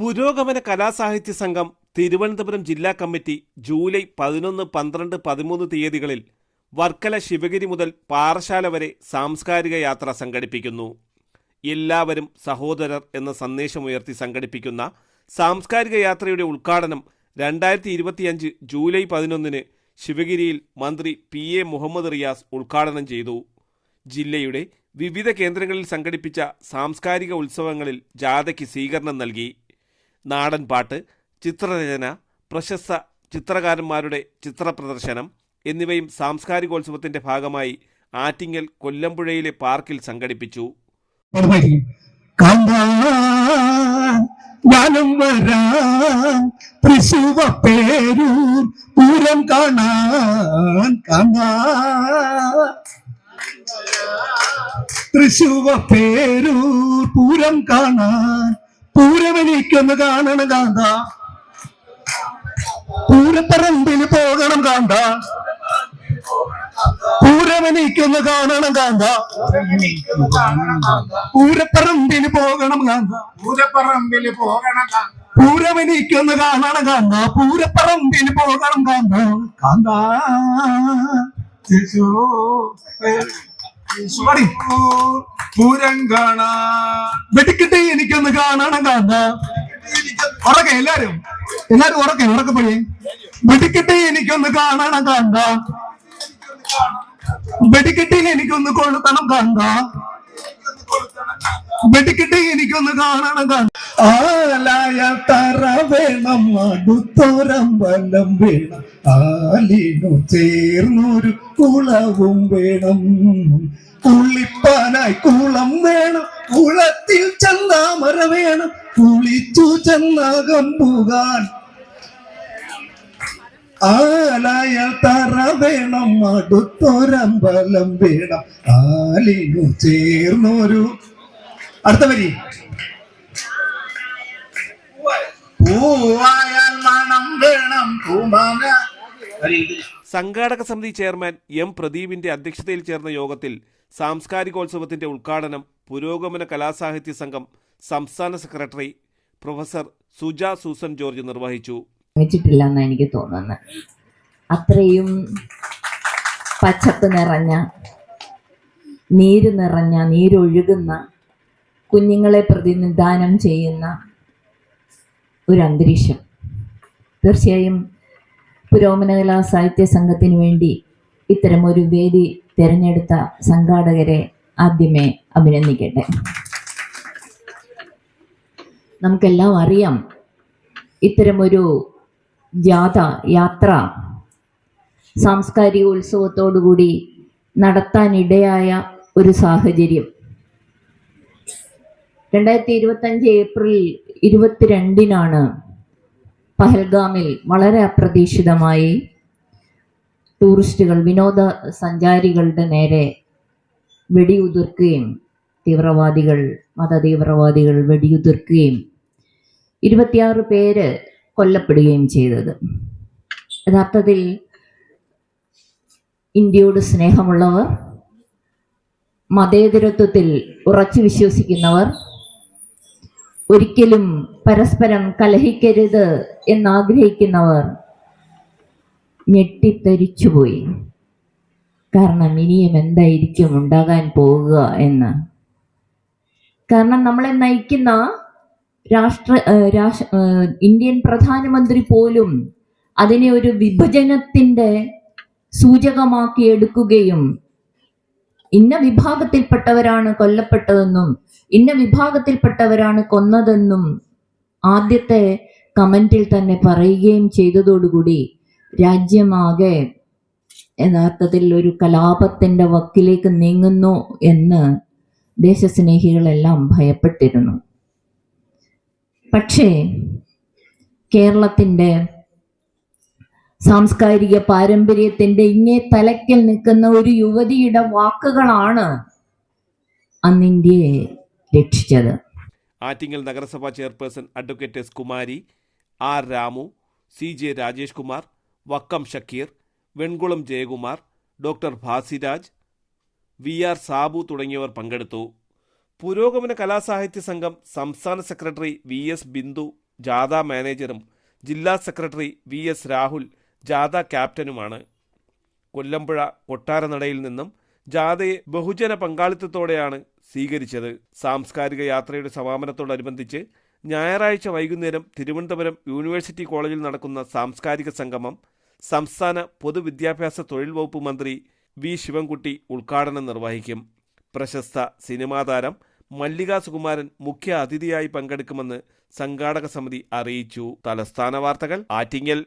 പുരോഗമന കലാസാഹിത്യ സംഘം തിരുവനന്തപുരം ജില്ലാ കമ്മിറ്റി ജൂലൈ പതിനൊന്ന് പന്ത്രണ്ട് പതിമൂന്ന് തീയതികളിൽ വർക്കല ശിവഗിരി മുതൽ പാറശാല വരെ സാംസ്കാരിക യാത്ര സംഘടിപ്പിക്കുന്നു. എല്ലാവരും സഹോദരർ എന്ന സന്ദേശമുയർത്തി സംഘടിപ്പിക്കുന്ന സാംസ്കാരിക യാത്രയുടെ ഉദ്ഘാടനം രണ്ടായിരത്തി ഇരുപത്തിയഞ്ച് ജൂലൈ പതിനൊന്നിന് ശിവഗിരിയിൽ മന്ത്രി പി എ മുഹമ്മദ് റിയാസ് ഉദ്ഘാടനം ചെയ്തു. ജില്ലയുടെ വിവിധ കേന്ദ്രങ്ങളിൽ സംഘടിപ്പിച്ച സാംസ്കാരിക ഉത്സവങ്ങളിൽ ജാഥയ്ക്ക് സ്വീകരണം നൽകി. നാടൻ പാട്ട് ചിത്രരചന പ്രശസ്ത ചിത്രകാരന്മാരുടെ ചിത്രപ്രദർശനം എന്നിവയും സാംസ്കാരികോത്സവത്തിന്റെ ഭാഗമായി ആറ്റിങ്ങൽ കൊല്ലമ്പുഴയിലെ പാർക്കിൽ സംഘടിപ്പിച്ചു. ഞാനും വരാം തൃശൂവ പേരൂർ പൂരം കാണാൻ കാണാൻ തൃശൂവ പേരൂർ പൂരം കാണാൻ പൂരം എനിക്കൊന്ന് കാണണം കാന്ത. പൂരപ്പറമ്പിന് പോകണം കാന്ത. പൂരം എനിക്കൊന്ന് കാണണം കാന്ത. പൂരപ്പറമ്പിന് പോകണം കാന്ത. പൂരപ്പറമ്പിന് പോകണം പൂരമനിക്കൊന്ന് കാണണം കാന്ത. പൂരപ്പറമ്പിന് പോകണം കാന്ത. കാന്ത. പൂരം കാണാ. വെടിക്കട്ടെ എനിക്കൊന്ന് കാണണം കാന്ത ഉറക്കെ എല്ലാരും. എല്ലാരും ഉറക്കെ ഉറക്കെ വെടിക്കട്ടെ എനിക്കൊന്ന് കാണണം കാന്ത വെടിക്കെട്ടിൽ എനിക്കൊന്ന് കൊളുത്തണം കാന്ത വെടിക്കെട്ട് എനിക്കൊന്ന് കാണണം കാന്ത ആലായ തറ വേണം അടുത്തൊരമ്പലം വേണം. ആലിനു ചേർന്നൊരു കുളവും വേണം. കുളിപ്പാനായി കുളം വേണം. കുളത്തിൽ ചന്താമര വേണം. കുളിച്ചു ചെന്നകം പോകാൻ. ആലായ തറ വേണം അടുത്തൊരമ്പലം വേണം. ആലിനു ചേർന്നൊരു അടുത്ത വരി. പൂവായാൽ മണം വേണം പൂമാന സംഘാടക സമിതി ചെയർമാൻ എം പ്രദീപിന്റെ അധ്യക്ഷതയിൽ ചേർന്ന യോഗത്തിൽ സാംസ്കാരികോത്സവത്തിന്റെ ഉദ്ഘാടനം പുരോഗമന കലാസാഹിത്യ സംഘം സംസ്ഥാന secretary professor Suja Susan George നിർവഹിച്ചു. എനിക്ക് തോന്നുന്നത് അത്രയും പച്ചപ്പ് നിറഞ്ഞ നീര് നിറഞ്ഞ നീരൊഴുകുന്ന കുഞ്ഞുങ്ങളെ പ്രതിനിധാനം ചെയ്യുന്ന ഒരു അന്തരീക്ഷം. തീർച്ചയായും പുരോഗമനകലാ സാഹിത്യ സംഘത്തിന് വേണ്ടി ഇത്തരം ഒരു വേദി തിരഞ്ഞെടുത്ത സംഘാടകരെ ആദ്യമേ അഭിനന്ദിക്കട്ടെ. നമുക്കെല്ലാം അറിയാം ഇത്തരമൊരു ജാഥ യാത്ര സാംസ്കാരിക ഉത്സവത്തോടുകൂടി നടത്താനിടയായ ഒരു സാഹചര്യം. രണ്ടായിരത്തി ഇരുപത്തഞ്ച് ഏപ്രിൽ ഇരുപത്തിരണ്ടിനാണ് പഹൽഗാമിൽ വളരെ അപ്രതീക്ഷിതമായി ടൂറിസ്റ്റുകൾ വിനോദ സഞ്ചാരികളുടെ നേരെ വെടിയുതിർക്കുകയും തീവ്രവാദികൾ മതതീവ്രവാദികൾ വെടിയുതിർക്കുകയും ഇരുപത്തിയാറ് പേര് കൊല്ലപ്പെടുകയും ചെയ്തത്. യഥാർത്ഥത്തിൽ ഇന്ത്യയോട് സ്നേഹമുള്ളവർ മതേതരത്വത്തിൽ ഉറച്ചു വിശ്വസിക്കുന്നവർ ഒരിക്കലും പരസ്പരം കലഹിക്കരുത് എന്നാഗ്രഹിക്കുന്നവർ ഞെട്ടിത്തരിച്ചുപോയി കാരണം ഇനിയും എന്തായിരിക്കും ഉണ്ടാകാൻ പോകുക എന്ന്. കാരണം നമ്മളെ നയിക്കുന്ന രാഷ്ട്ര രാഷ് ഇന്ത്യൻ പ്രധാനമന്ത്രി പോലും അതിനെ ഒരു വിഭജനത്തിന്റെ സൂചകമാക്കി എടുക്കുകയും ഇന്ന വിഭാഗത്തിൽപ്പെട്ടവരാണ് കൊല്ലപ്പെട്ടതെന്നും ഇന്ന വിഭാഗത്തിൽപ്പെട്ടവരാണ് കൊന്നതെന്നും ആദ്യത്തെ കമന്റിൽ തന്നെ പറയുകയും ചെയ്തതോടുകൂടി രാജ്യമാകെ യഥാർത്ഥത്തിൽ ഒരു കലാപത്തിന്റെ വക്കിലേക്ക് നീങ്ങുന്നു എന്ന് ദേശസ്നേഹികളെല്ലാം ഭയപ്പെട്ടിരുന്നു. പക്ഷേ കേരളത്തിന്റെ സാംസ്കാരിക പാരമ്പര്യത്തിന്റെ ഇങ്ങേ തലയ്ക്കൽ നിൽക്കുന്ന ഒരു യുവതിയുടെ വാക്കുകളാണ് അന്ന് ഇന്ത്യയെ രക്ഷിച്ചത്. ആറ്റിങ്ങൽ നഗരസഭാ chairperson advocate S Kumari R Ramu C J Rajesh Kumar Vakkom Shakeer Venkulam Jayakumar doctor Bhasiraj V R Sabu തുടങ്ങിയവർ പങ്കെടുത്തു. പുരോഗമന കലാസാഹിത്യ സംഘം സംസ്ഥാന സെക്രട്ടറി വി എസ് ബിന്ദു ജാഥ മാനേജറും ജില്ലാ സെക്രട്ടറി വി എസ് രാഹുൽ ജാഥ ക്യാപ്റ്റനുമാണ്. കൊല്ലമ്പുഴ കൊട്ടാരനടയിൽ നിന്നും ജാഥയെ ബഹുജന പങ്കാളിത്തത്തോടെയാണ് സ്വീകരിച്ചത്. സാംസ്കാരിക യാത്രയുടെ സമാപനത്തോടനുബന്ധിച്ച് ഞായറാഴ്ച വൈകുന്നേരം തിരുവനന്തപുരം യൂണിവേഴ്സിറ്റി കോളേജിൽ നടക്കുന്ന സാംസ്കാരിക സംഗമം സംസ്ഥാന പൊതുവിദ്യാഭ്യാസ തൊഴിൽ വകുപ്പ് മന്ത്രി വി. ശിവൻകുട്ടി ഉദ്ഘാടനം നിർവഹിക്കും. പ്രശസ്ത സിനിമാ താരം മല്ലിക സുകുമാരൻ മുഖ്യ അതിഥിയായി പങ്കെടുക്കുമെന്ന് സംഘാടക സമിതി അറിയിച്ചു. തലസ്ഥാന വാർത്തകൾ ആറ്റിങ്ങൽ.